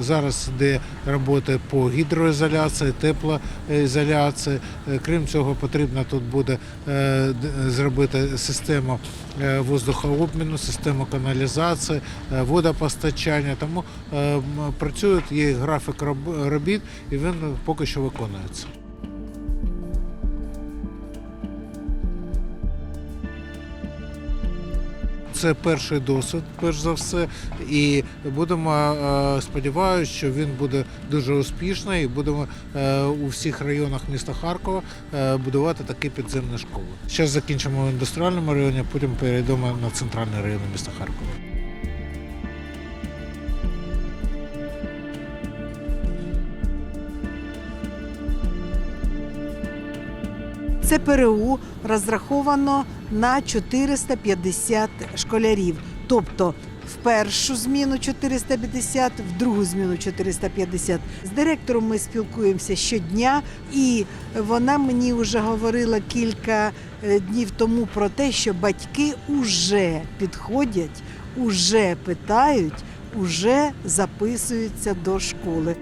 Зараз йде робота по гідроізоляції, теплоізоляції. Е, Крім цього, потрібно тут буде е, зробити систему е, воздухообміну, систему каналізації, водопостачання. Тому працюють, є графік роб- робіт, і він поки що виконується. Це перший досвід, перш за все, і будемо е, сподіваюся, що він буде дуже успішний. І будемо е, у всіх районах міста Харкова е, будувати такі підземні школи. Зараз закінчимо в індустріальному районі, потім перейдемо на центральний район міста Харкова. Це ПРУ розраховано на 450 школярів. Тобто в першу зміну 450, в другу зміну 450. З директором ми спілкуємося щодня, і вона мені вже говорила кілька е, днів тому про те, що батьки вже підходять, уже питають, уже записуються до школи.